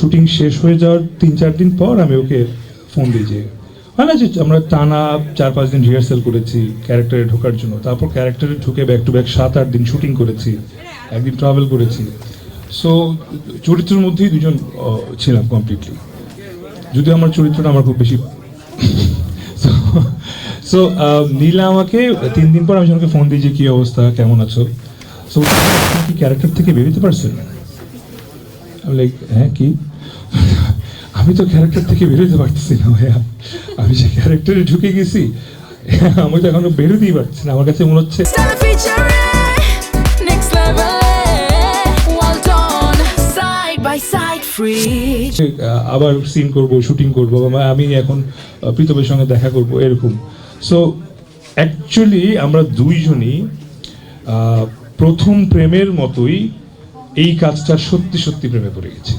Shooting শেষ হয়ে যাওয়ার তিন চার দিন পর আমি ওকে ফোন দিই যে, হয়, না, যে আমরা টানা চার পাঁচ দিন রিহার্সেল করেছি ক্যারেক্টারে ঢোকার জন্য। তারপর ক্যারেক্টারে ঢুকে ব্যাক টু ব্যাক সাত আট দিন শুটিং করেছি, একদিন ট্রাভেল করেছি। সো চরিত্রের মধ্যেই দুজন ছিলাম কমপ্লিটলি যদিও আমার চরিত্রটা আমার খুব বেশি সো নীলা আমাকে তিন দিন পর আমি ওকে ফোন দিই যে, কি অবস্থা? কেমন আছো? সো কি ক্যারেক্টার থেকে বেরোতে পারছেন? আমি লাইক হ্যাঁ কি? আমি তো ক্যারেক্টার থেকে বেরোতে পারতেছি না ভাইয়া। আমি যে ক্যারেক্টারে ঢুকে গেছি আমি তো এখনও বেরোতেই পারছি না। আমার কাছে মনে হচ্ছে আবার সিন করব শুটিং করব আমি এখন প্রীতমের সঙ্গে দেখা করব এরকম। সো অ্যাকচুয়ালি আমরা দুইজনই আহ, প্রথম প্রেমের মতোই এই কাজটা সত্যি সত্যি প্রেমে পড়ে গেছি।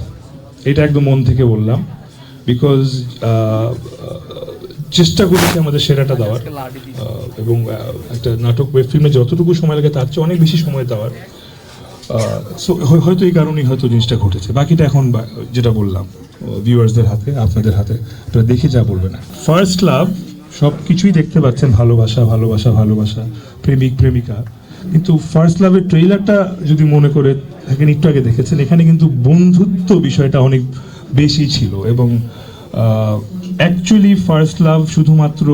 এটা একদম মন থেকে বললাম বিকজ চেষ্টা করেছি আমাদের সেরাটা দেওয়ার এবং একটা নাটক ওয়েব ফিল্মে যতটুকু সময় লাগে তার চেয়ে অনেক বেশি সময় দেওয়ার। সো হয়তো এই কারণেই হয়তো জিনিসটা ঘটেছে। বাকিটা এখন যেটা বললাম ভিউয়ার্সদের হাতে আপনাদের হাতে আপনারা দেখে যা বলবে না। ফার্স্ট লাভ সব কিছুই দেখতে পাচ্ছেন ভালোবাসা ভালোবাসা ভালোবাসা প্রেমিক প্রেমিকা। কিন্তু ফার্স্ট লাভের ট্রেইলারটা যদি মনে করে থাকেন, একটু আগে দেখেছেন, এখানে কিন্তু বন্ধুত্ব বিষয়টা অনেক বেশি ছিল এবং অ্যাকচুয়ালি ফার্স্ট লাভ শুধুমাত্র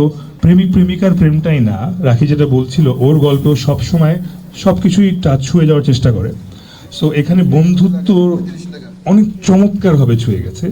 প্রেমিক প্রেমিকার প্রেমটাই না, রাখি যেটা বলছিল, ওর গল্পেও সবসময় সব কিছুই টাচ ছুঁয়ে যাওয়ার চেষ্টা করে। সো এখানে বন্ধুত্ব অনেক চমৎকারভাবে ছুঁয়ে গেছে।